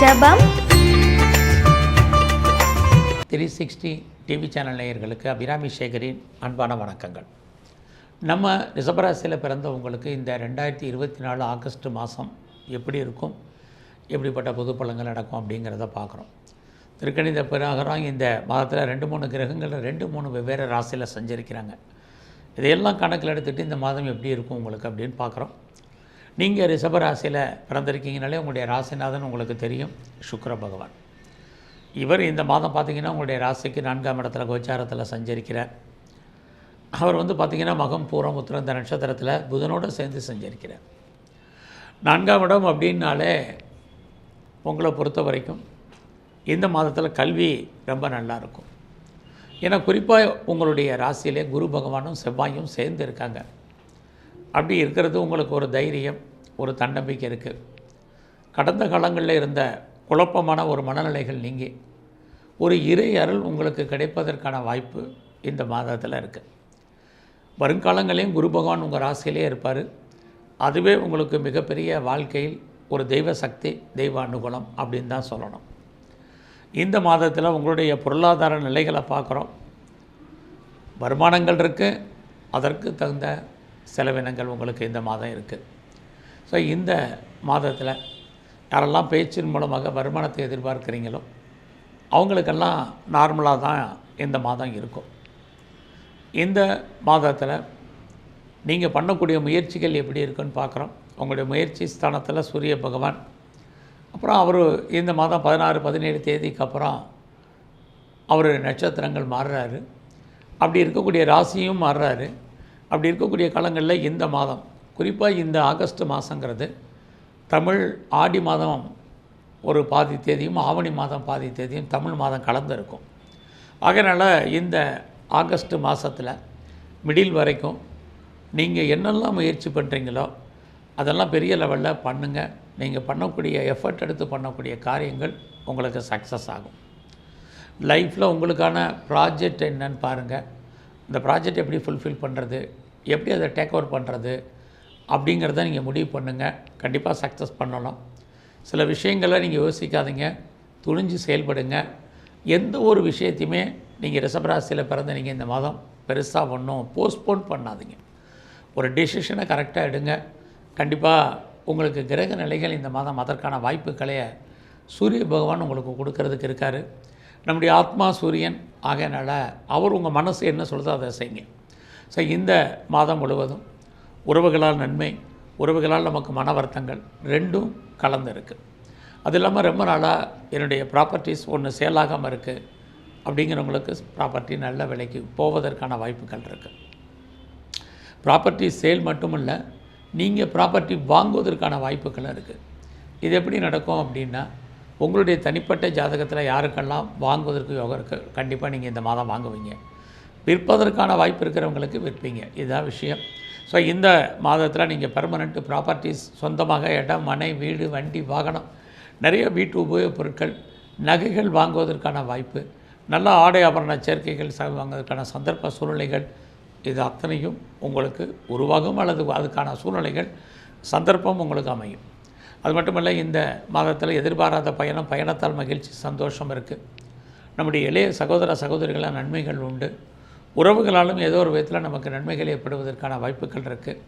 ரிஷபம். Three sixty TV channel நேயர்களுக்கு அபிராமி சேகரின் அன்பான வணக்கங்கள். நம்ம ரிஷபராசியில் பிறந்தவங்களுக்கு இந்த ரெண்டாயிரத்தி இருபத்தி நாலு ஆகஸ்ட் மாதம் எப்படி இருக்கும் எப்படிப்பட்ட பொது பலன்கள் நடக்கும் அப்படிங்கிறத பார்க்குறோம். திருக்கணித பிராகரம் இந்த மாதத்தில் ரெண்டு மூணு கிரகங்கள் ரெண்டு மூணு வெவ்வேறு ராசியில் செஞ்சுருக்கிறாங்க. இதையெல்லாம் கணக்கில் எடுத்துகிட்டு இந்த மாதம் எப்படி இருக்கும் உங்களுக்கு அப்படின்னு பார்க்குறோம். நீங்கள் ரிஷபராசியில் பிறந்திருக்கீங்கனாலே உங்களுடைய ராசிநாதன் உங்களுக்கு தெரியும் சுக்கர பகவான். இவர் இந்த மாதம் பார்த்தீங்கன்னா உங்களுடைய ராசிக்கு நான்காம் இடத்துல கோச்சாரத்தில் சஞ்சரிக்கிறார். அவர் வந்து பார்த்திங்கன்னா மகம் பூரம் உத்திரம் இந்த நட்சத்திரத்தில் புதனோடு சேர்ந்து சஞ்சரிக்கிறார். நான்காம் இடம் அப்படின்னாலே உங்களை பொறுத்த வரைக்கும் இந்த மாதத்தில் கல்வி ரொம்ப நல்லா இருக்கும். ஏன்னா குறிப்பாக உங்களுடைய ராசியிலே குரு பகவானும் செவ்வாயும் சேர்ந்து இருக்காங்க. அப்படி இருக்கிறது உங்களுக்கு ஒரு தைரியம் ஒரு தன்னம்பிக்கை இருக்குது கடந்த காலங்களில் இருந்த குழப்பமான ஒரு மனநிலைகள் நீங்கி ஒரு இறை அருள் உங்களுக்கு கிடைப்பதற்கான வாய்ப்பு இந்த மாதத்தில் இருக்குது வருங்காலங்களையும் குரு பகவான் உங்கள் ராசியிலே இருப்பார். அதுவே உங்களுக்கு மிகப்பெரிய வாழ்க்கையில் ஒரு தெய்வ சக்தி தெய்வ அனுகூலம் அப்படின்னு தான் சொல்லணும். இந்த மாதத்தில் உங்களுடைய பொருளாதார நிலைகளை பார்க்குறோம். வருமானங்கள் இருக்குது அதற்கு தகுந்த செலவினங்கள் உங்களுக்கு இந்த மாதம் இருக்குது ஸோ இந்த மாதத்தில் யாரெல்லாம் பேச்சின் மூலமாக வருமானத்தை எதிர்பார்க்குறீங்களோ அவங்களுக்கெல்லாம் நார்மலாக தான் இந்த மாதம் இருக்கும். இந்த மாதத்தில் நீங்கள் பண்ணக்கூடிய முயற்சிகள் எப்படி இருக்குன்னு பார்க்குறோம் உங்களுடைய முயற்சி ஸ்தானத்தில் சூரிய பகவான் அப்புறம் அவர் இந்த மாதம் பதினாறு பதினேழு தேதிக்கு அப்புறம் அவர் நட்சத்திரங்கள் மாறுறாரு. அப்படி இருக்கக்கூடிய ராசியும் மாறுறாரு. அப்படி இருக்கக்கூடிய காலங்களில் இந்த மாதம் குறிப்பாக இந்த ஆகஸ்ட் மாதங்கிறது தமிழ் ஆடி மாதம் ஒரு பாதி தேதியும் ஆவணி மாதம் பாதி தேதியும் தமிழ் மாதம் கலந்து இருக்கும் ஆகையினால இந்த ஆகஸ்ட் மாதத்தில் மிடில் வரைக்கும் நீங்கள் என்னெல்லாம் முயற்சி பண்ணுறீங்களோ அதெல்லாம் பெரிய லெவலில் பண்ணுங்கள் நீங்கள் பண்ணக்கூடிய எஃபர்ட் எடுத்து பண்ணக்கூடிய காரியங்கள் உங்களுக்கு சக்ஸஸ் ஆகும். லைஃப்பில் உங்களுக்கான ப்ராஜெக்ட் என்னன்னு பாருங்கள் இந்த ப்ராஜெக்ட் எப்படி ஃபுல்ஃபில் பண்ணுறது எப்படி அதை டேக் ஓவர் பண்ணுறது அப்படிங்கிறத நீங்கள் முடிவு பண்ணுங்கள் கண்டிப்பாக சக்ஸஸ் பண்ணலாம். சில விஷயங்களை நீங்கள் யோசிக்காதீங்க. துணிஞ்சு செயல்படுங்க. எந்த ஒரு விஷயத்தையுமே நீங்கள் ரிஷபராசியில் பிறந்த நீங்கள் இந்த மாதம் பெருசாக ஒன்றும் போஸ்ட்போன் பண்ணாதீங்க. ஒரு டெசிஷனை கரெக்டாக எடுங்க. கண்டிப்பாக உங்களுக்கு கிரக நிலைகள் இந்த மாதம் அதற்கான வாய்ப்புகளைய சூரிய பகவான் உங்களுக்கு கொடுக்கறதுக்கு இருக்கார். நம்முடைய ஆத்மா சூரியன் ஆகையனால் அவர் உங்கள் மனசு என்ன சொல்லுதோ அதை செய்யுங்க. ஸோ இந்த மாதம் முழுவதும் உறவுகளால் நன்மை உறவுகளால் நமக்கு மன வருத்தங்கள் ரெண்டும் கலந்து இருக்குது அது இல்லாமல் ரொம்ப நாளாக என்னுடைய ப்ராப்பர்ட்டிஸ் ஒன்று சேலாகாமல் இருக்குது அப்படிங்கிறவங்களுக்கு ப்ராப்பர்ட்டி நல்ல விலைக்கு போவதற்கான வாய்ப்புகள் இருக்குது ப்ராப்பர்ட்டி சேல் மட்டும் இல்லை நீங்கள் ப்ராப்பர்ட்டி வாங்குவதற்கான வாய்ப்புகளும் இருக்குது இது எப்படி நடக்கும் அப்படின்னா உங்களுடைய தனிப்பட்ட ஜாதகத்தில் யாருக்கெல்லாம் வாங்குவதற்கு யோகம் இருக்குது கண்டிப்பாக நீங்கள் இந்த மாதம் வாங்குவீங்க. விற்பதற்கான வாய்ப்பு இருக்கிறவங்களுக்கு விற்பீங்க. இதுதான் விஷயம். ஸோ இந்த மாதத்தில் நீங்கள் பெர்மனெண்ட்டு ப்ராப்பர்ட்டிஸ் சொந்தமாக இடம் மனை வீடு வண்டி வாகனம் நிறைய வீட்டு உபயோகப் பொருட்கள் நகைகள் வாங்குவதற்கான வாய்ப்பு நல்ல ஆடை ஆபரண சேர்க்கைகள் ச- வாங்குவதற்கான சந்தர்ப்ப சூழ்நிலைகள் இது அத்தனையும் உங்களுக்கு உருவாகும் அல்லது அதுக்கான சூழ்நிலைகள் சந்தர்ப்பம் உங்களுக்கு அமையும். அது மட்டுமல்ல இந்த மாதத்தில் எதிர்பாராத பயணம் பயணத்தால் மகிழ்ச்சி சந்தோஷம் இருக்குது நம்முடைய இளைய சகோதர சகோதரிகளால் நன்மைகள் உண்டு. உறவுகளாலும் ஏதோ ஒரு விதத்தில் நமக்கு நன்மைகள் ஏற்படுவதற்கான வாய்ப்புகள் இருக்குது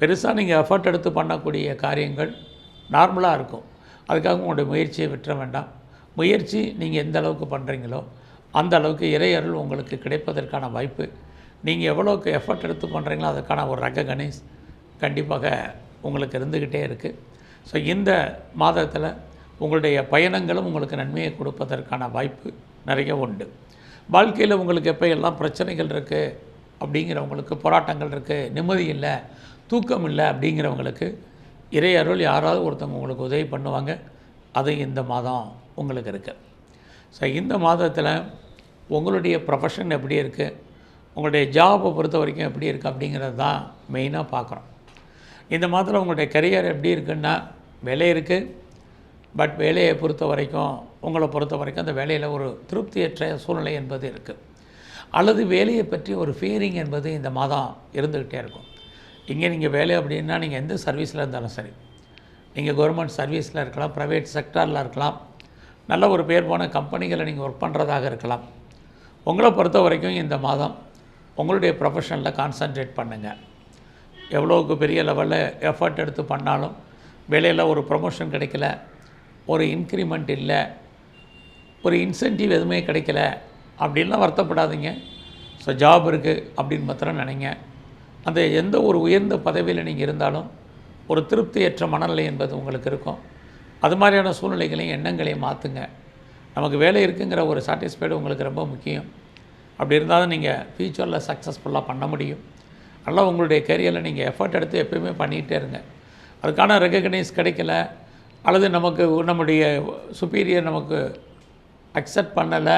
பெருசாக நீங்கள் எஃபர்ட் எடுத்து பண்ணக்கூடிய காரியங்கள் நார்மலாக இருக்கும். அதுக்காக உங்களுடைய முயற்சியை விட்டுற வேண்டாம். முயற்சி நீங்கள் எந்த அளவுக்கு பண்ணுறீங்களோ அந்த அளவுக்கு இறையருள் உங்களுக்கு கிடைப்பதற்கான வாய்ப்பு. நீங்கள் எவ்வளோக்கு எஃபர்ட் எடுத்து பண்ணுறீங்களோ அதுக்கான ஒரு ரக கணேஷ் கண்டிப்பாக உங்களுக்கு இருந்துக்கிட்டே இருக்குது ஸோ இந்த மாதத்தில் உங்களுடைய பயணங்களும் உங்களுக்கு நன்மையை கொடுப்பதற்கான வாய்ப்பு நிறைய உண்டு. வாழ்க்கையில் உங்களுக்கு எப்போ எல்லாம் பிரச்சனைகள் இருக்குது அப்படிங்கிறவங்களுக்கு போராட்டங்கள் இருக்குது நிம்மதி இல்லை தூக்கம் இல்லை அப்படிங்கிறவங்களுக்கு இறை அருள் யாராவது ஒருத்தவங்க உங்களுக்கு உதவி பண்ணுவாங்க. அது இந்த மாதம் உங்களுக்கு இருக்குது ஸோ இந்த மாதத்தில் உங்களுடைய ப்ரொஃபஷன் எப்படி இருக்குது உங்களுடைய ஜாபை பொறுத்த வரைக்கும் எப்படி இருக்குது அப்படிங்கிறது தான் மெயினாக பார்க்குறோம். இந்த மாதத்தில் உங்களுடைய கரியர் எப்படி இருக்குன்னா வேலை இருக்குது பட் வேலையை பொறுத்த வரைக்கும் உங்களை பொறுத்த வரைக்கும் அந்த வேலையில் ஒரு திருப்தியற்ற சூழ்நிலை என்பது இருக்குது அல்லது வேலையை பற்றி ஒரு ஃபியரிங் என்பது இந்த மாதம் இருந்துக்கிட்டே இருக்கும். இங்கே நீங்கள் வேலை அப்படின்னா நீங்கள் எந்த சர்வீஸில் இருந்தாலும் சரி. நீங்கள் கவர்மெண்ட் சர்வீஸில் இருக்கலாம் ப்ரைவேட் செக்டாரில் இருக்கலாம். நல்ல ஒரு பேர் போன கம்பெனிகளை நீங்கள் ஒர்க் பண்ணுறதாக இருக்கலாம். உங்களை பொறுத்த வரைக்கும் இந்த மாதம் உங்களுடைய ப்ரொஃபஷனில் கான்சன்ட்ரேட் பண்ணுங்கள் எவ்வளோக்கு பெரிய லெவலில் எஃபர்ட் எடுத்து பண்ணாலும் வேலையில் ஒரு ப்ரொமோஷன் கிடைக்கல ஒரு இன்க்ரிமெண்ட் இல்லை ஒரு இன்சென்டிவ் எதுவுமே கிடைக்கல அப்படின்லாம் வருத்தப்படாதீங்க. ஸோ ஜாப் இருக்குது அப்படின்னு மாத்திரம் நினைங்க. அந்த எந்த ஒரு உயர்ந்த பதவியில் நீங்கள் இருந்தாலும் ஒரு திருப்தியற்ற மனநிலை என்பது உங்களுக்கு இருக்கும். அது மாதிரியான சூழ்நிலைகளையும் எண்ணங்களையும் மாற்றுங்க நமக்கு வேலை இருக்குங்கிற ஒரு சாட்டிஸ்ஃபைடு உங்களுக்கு ரொம்ப முக்கியம். அப்படி இருந்தால் தான் நீங்கள் ஃப்யூச்சரில் சக்ஸஸ்ஃபுல்லாக பண்ண முடியும். நல்லா உங்களுடைய கெரியரில் நீங்கள் எஃபர்ட் எடுத்து எப்பயுமே பண்ணிகிட்டே இருங்க. அதுக்கான ரெக்கக்னைஸ் கிடைக்கல. அல்லது நமக்கு நம்முடைய சுப்பீரியர் நமக்கு அக்செப்ட் பண்ணலை.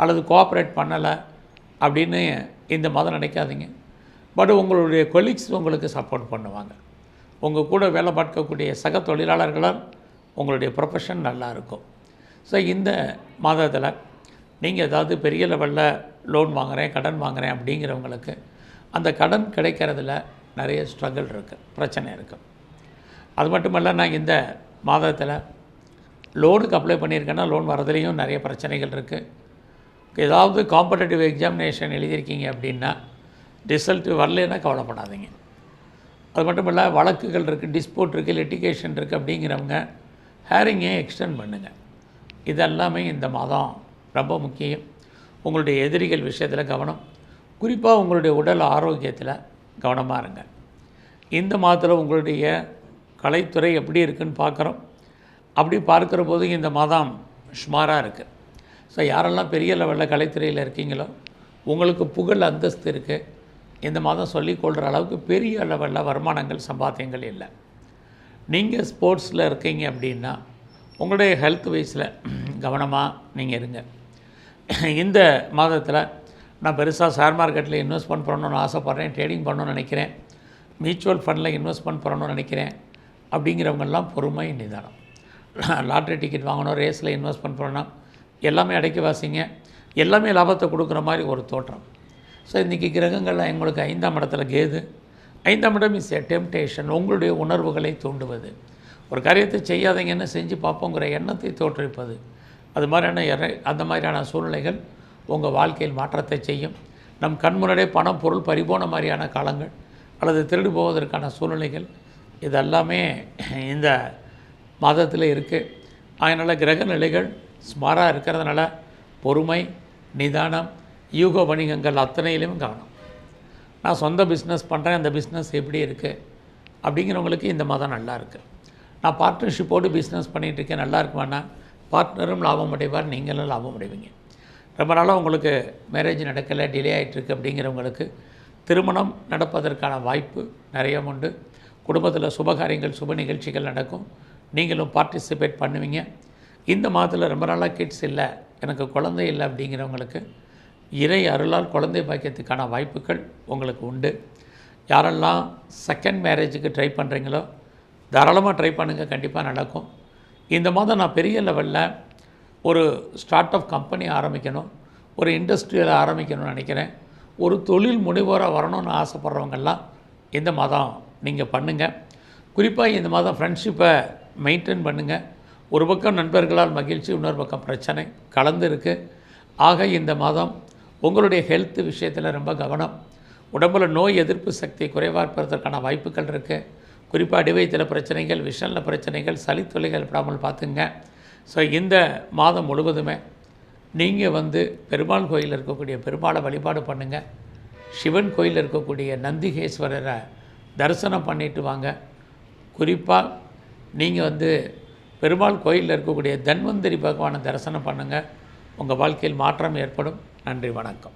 அல்லது கோஆப்ரேட் பண்ணலை. அப்படின்னு இந்த மாதம் நினைக்காதீங்க. பட் உங்களுடைய கொலீக்ஸ் உங்களுக்கு சப்போர்ட் பண்ணுவாங்க. உங்கள் கூட வேலை பார்க்கக்கூடிய சக தொழிலாளர்களால் உங்களுடைய ப்ரொஃபஷன் நல்லாயிருக்கும் ஸோ இந்த மாதத்தில் நீங்கள் ஏதாவது பெரிய லெவலில் லோன் வாங்குகிறேன் கடன் வாங்குகிறேன் அப்படிங்கிறவங்களுக்கு அந்த கடன் கிடைக்கிறதுல நிறைய ஸ்ட்ரகிள் இருக்குது பிரச்சனை இருக்குது அது மட்டும் இல்லை நான் இந்த மாதத்தில் லோனுக்கு அப்ளை பண்ணியிருக்கேன்னா லோன் வரதுலேயும் நிறைய பிரச்சனைகள் இருக்குது ஏதாவது காம்படேட்டிவ் எக்ஸாமினேஷன் எழுதியிருக்கீங்க அப்படின்னா ரிசல்ட் வரலன்னா கவலைப்படாதீங்க. அது மட்டும் இல்லை வழக்குகள் இருக்குது டிஸ்போட் இருக்குது லிட்டிகேஷன் இருக்குது அப்படிங்கிறவங்க ஹேரிங்கை எக்ஸ்டெண்ட் பண்ணுங்கள் இதெல்லாமே இந்த மாதம் ரொம்ப முக்கியம். உங்களுடைய எதிரிகள் விஷயத்தில் கவனம். குறிப்பாக உங்களுடைய உடல் ஆரோக்கியத்தில் கவனமாக இருங்க. இந்த மாதத்தில் உங்களுடைய கலைத்துறை எப்படி இருக்குன்னு பார்க்குறோம். அப்படி பார்க்குற போது இந்த மாதம் சுமாராக இருக்குது ஸோ யாரெல்லாம் பெரிய லெவலில் கலைத்துறையில் இருக்கீங்களோ உங்களுக்கு புகழ் அந்தஸ்து இருக்குது இந்த மாதம் சொல்லிக்கொள்கிற அளவுக்கு பெரிய லெவலில் வருமானங்கள் சம்பாத்தியங்கள் இல்லை. நீங்கள் ஸ்போர்ட்ஸில் இருக்கீங்க அப்படின்னா உங்களுடைய ஹெல்த் வைஸில் கவனமாக நீங்கள் இருங்க. இந்த மாதத்தில் நான் பெருசாக ஷேர் மார்க்கெட்டில் இன்வெஸ்ட்மெண்ட் பண்ணணும்னு ஆசைப்பட்றேன் ட்ரேடிங் பண்ணணும்னு நினைக்கிறேன். மியூச்சுவல் ஃபண்டில் இன்வெஸ்ட்மெண்ட் பண்ணணும்னு நினைக்கிறேன். அப்படிங்கிறவங்கெல்லாம் பொறுமை நிதானம். லாட்ரி டிக்கெட் வாங்கணும் ரேஸில் இன்வெஸ்ட்மெண்ட் பண்ணணும் எல்லாமே அடைக்க வாசிங்க. எல்லாமே லாபத்தை கொடுக்குற மாதிரி ஒரு தோற்றம். ஸோ இன்றைக்கி கிரகங்களில் எங்களுக்கு ஐந்தாம் இடத்துல கேது. ஐந்தாம் இடம் இஸ் எ டெம்டேஷன் உங்களுடைய உணர்வுகளை தூண்டுவது. ஒரு காரியத்தை செய்யாதீங்கன்னு செஞ்சு பார்ப்போங்கிற எண்ணத்தை தோற்றுவிப்பது. அது மாதிரியான இறை- அந்த மாதிரியான சூழ்நிலைகள் உங்கள் வாழ்க்கையில் மாற்றத்தை செய்யும். நம் கண் முன்னாடியே பணம் பொருள் பறிபோன மாதிரியான காலங்கள் அல்லது திருடு போவதற்கான சூழ்நிலைகள் இதெல்லாமே இந்த மாதத்தில் இருக்குது அதனால் கிரக நிலைகள் ஸ்மாராக இருக்கிறதுனால பொறுமை நிதானம் யூக வணிகங்கள் அத்தனையிலையும் கவனம். நான் சொந்த பிஸ்னஸ் பண்ணுறேன் அந்த பிஸ்னஸ் எப்படி இருக்குது அப்படிங்கிறவங்களுக்கு இந்த மாதம் நல்லா இருக்குது நான் பார்ட்னர்ஷிப்போடு பிஸ்னஸ் பண்ணிகிட்ருக்கேன் நல்லா இருக்குமானா பார்ட்னரும் லாபம் அடைவார் நீங்களும் லாபம் அடைவீங்க. ரொம்ப நாளாக உங்களுக்கு மேரேஜ் நடக்கலை டிலே ஆகிட்டுருக்கு அப்படிங்கிறவங்களுக்கு திருமணம் நடப்பதற்கான வாய்ப்பு நிறைய உண்டு. குடும்பத்தில் சுபகாரியங்கள் சுப நிகழ்ச்சிகள் நடக்கும். நீங்களும் பார்ட்டிசிபேட் பண்ணுவீங்க. இந்த மாதத்தில் ரொம்ப நாளாக கிட்ஸ் இல்லை எனக்கு குழந்தை இல்லை அப்படிங்கிறவங்களுக்கு இறை அருளால் குழந்தை பாக்கியத்துக்கான வாய்ப்புகள் உங்களுக்கு உண்டு. யாரெல்லாம் செகண்ட் மேரேஜுக்கு ட்ரை பண்ணுறீங்களோ தாராளமாக ட்ரை பண்ணுங்கள் கண்டிப்பாக நடக்கும். இந்த மாதம் நான் பெரிய லெவலில் ஒரு ஸ்டார்ட் அப் கம்பெனி ஆரம்பிக்கணும் ஒரு இண்டஸ்ட்ரியல் ஆரம்பிக்கணும்னு நினைக்கிறேன். ஒரு தொழில் முனைவோராக வரணும்னு ஆசைப்பட்றவங்கெல்லாம் இந்த மாதம் நீங்கள் பண்ணுங்கள் குறிப்பாக இந்த மாதம் ஃப்ரெண்ட்ஷிப்பை மெயின்டைன் பண்ணுங்கள் ஒரு பக்கம் நண்பர்களால் மகிழ்ச்சி இன்னொரு பக்கம் பிரச்சனை கலந்து இருக்குது ஆக இந்த மாதம் உங்களுடைய ஹெல்த் விஷயத்தில் ரொம்ப கவனம். உடம்பில் நோய் எதிர்ப்பு சக்தி குறைவாக இருப்பதற்கான வாய்ப்புகள் இருக்குது குறிப்பாக அடிவயத்தில் பிரச்சனைகள் விஷனில் பிரச்சனைகள் சளித்தொலைகள் படாமல் பார்த்துங்க. ஸோ இந்த மாதம் முழுவதுமே நீங்கள் வந்து பெருமாள் கோயிலில் இருக்கக்கூடிய பெருமாளை வழிபாடு பண்ணுங்கள் சிவன் கோயிலில் இருக்கக்கூடிய நந்திகேஸ்வரரை தரிசனம் பண்ணிட்டு வாங்க. குறிப்பாக நீங்கள் வந்து பெருமாள் கோயிலில் இருக்கக்கூடிய தன்வந்திரி பகவானை தரிசனம் பண்ணுங்கள் உங்கள் வாழ்க்கையில் மாற்றம் ஏற்படும். நன்றி வணக்கம்.